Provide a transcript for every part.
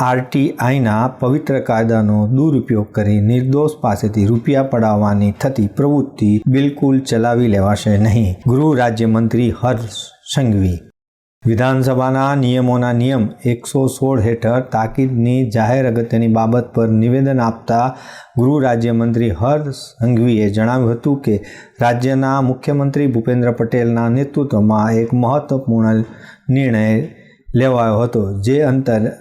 આરટીઆઈના પવિત્ર કાયદાનો દુરુપયોગ કરી નિર્દોષ પાસેથી રૂપિયા પડાવવાની થતી પ્રવૃત્તિ બિલકુલ ચલાવી લેવાશે નહીં. ગૃહ રાજ્યમંત્રી હર્ષ સંઘવી. વિધાનસભાના નિયમોના નિયમ એકસો સોળ હેઠળ તાકીદની જાહેર અગત્યની બાબત પર નિવેદન આપતા ગૃહ રાજ્યમંત્રી હર્ષ સંઘવીએ જણાવ્યું હતું કે રાજ્યના મુખ્યમંત્રી ભૂપેન્દ્ર પટેલના નેતૃત્વમાં એક મહત્વપૂર્ણ નિર્ણય લેવાયો હતો, જે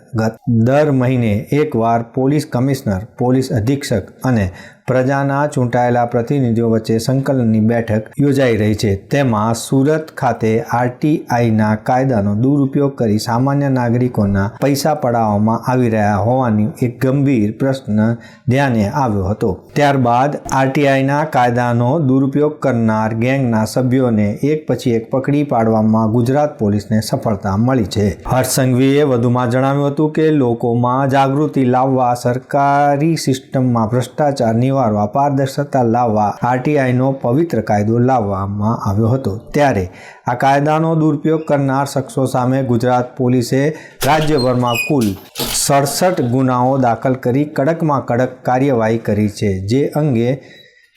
અંતર્ગત દર મહિને એકવાર પોલીસ કમિશનર, પોલીસ અધિક્ષક અને પ્રજાના ચૂંટાયેલા પ્રતિનિધિઓ વચ્ચે સંકલનની બેઠક યોજાઈ રહી છે. તેમાં સુરત ખાતે આરટીઆઈના કાયદાનો દુરુપયોગ કરી સામાન્ય નાગરિકોના પૈસા પડાવવામાં આવી રહ્યા હોવાની એક ગંભીર પ્રશ્ન ધ્યાને આવ્યો હતો. ત્યારબાદ આરટીઆઈના કાયદાનો દુરુપયોગ કરનાર ગેંગના સભ્યોને એક પછી એક પકડી પાડવામાં ગુજરાત પોલીસને સફળતા મળી છે. હર્ષ સંઘવીએ વધુમાં જણાવ્યું હતું કે લોકોમાં જાગૃતિ લાવવા, સરકારી સિસ્ટમમાં ભ્રષ્ટાચાર નિવારવા, પારદર્શકતા લાવવા, આરટીઆઈનો પવિત્ર કાયદો લાવવામાં આવ્યો હતો. ત્યારે આ કાયદાનો દુરુપયોગ કરનાર શખ્સો સામે ગુજરાત પોલીસે રાજ્યભરમાં કુલ સડસઠ ગુનાઓ દાખલ કરી કડકમાં કડક કાર્યવાહી કરી છે, જે અંગે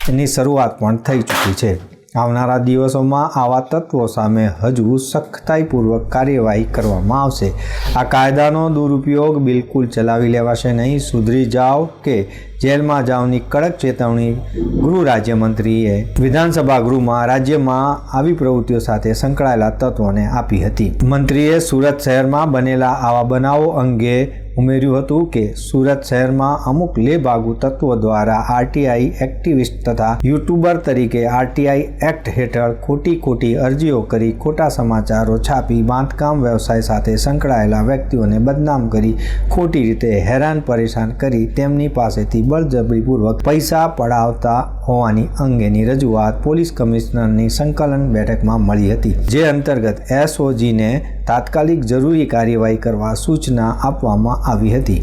એની શરૂઆત પણ થઈ ચૂકી છે. આવનારા દિવસોમાં આવા તત્વો સામે હજુ સખ્તાઈપૂર્વક કાર્યવાહી કરવામાં આવશે. આ કાયદાનો દુરુપયોગ બિલકુલ ચલાવી લેવાશે નહીં. સુધરી જાઓ કે જેલમાં જાઓની કડક ચેતવણી ગૃહ રાજ્યમંત્રીએ વિધાનસભા ગૃહમાં રાજ્યમાં આવી પ્રવૃત્તિઓ સાથે સંકળાયેલા તત્વોને આપી હતી. મંત્રીએ સુરત શહેરમાં બનેલા આવા બનાવો અંગે ઉમેર્યું હતું કે સુરત શહેરમાં અમુક લેભાગુ તત્વો દ્વારા આરટીઆઈ એક્ટિવિસ્ટ તથા યુટ્યુબર તરીકે આરટીઆઈ એક્ટ હેઠળ ખોટી ખોટી અરજીઓ કરી ખોટા સમાચારો છાપી બાંધકામ વ્યવસાય સાથે સંકળાયેલા વ્યક્તિઓને બદનામ કરી ખોટી રીતે હેરાન પરેશાન કરી તેમની પાસેથી બળજબરીપૂર્વક પૈસા પડાવતા હોવાની અંગેની રજૂઆત પોલીસ કમિશનરની સંકલન બેઠકમાં મળી હતી. જે અંતર્ગત એસઓજીને તાત્કાલિક જરૂરી કાર્યવાહી કરવા સૂચના આપવામાં આવી હતી.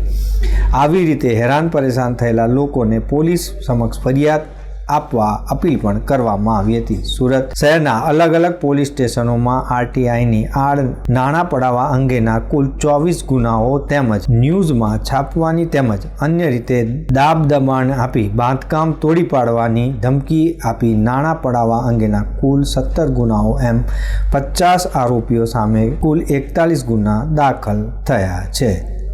આવી રીતે હેરાન પરેશાન થયેલા લોકોને પોલીસ સમક્ષ ફરિયાદ આપવા અપીલ પણ કરવામાં આવી હતી. સુરત શહેરના અલગ અલગ પોલીસ સ્ટેશનોમાં આરટીઆઈની આડ નાણાં પડાવવા અંગેના કુલ ચોવીસ ગુનાઓ તેમજ ન્યૂઝમાં છાપવાની તેમજ અન્ય રીતે દાબ દબાણ આપી બાંધકામ તોડી પાડવાની ધમકી આપી નાણાં પડાવવા અંગેના કુલ સત્તર ગુનાઓ એમ પચાસ આરોપીઓ સામે કુલ એકતાલીસ ગુના દાખલ થયા છે.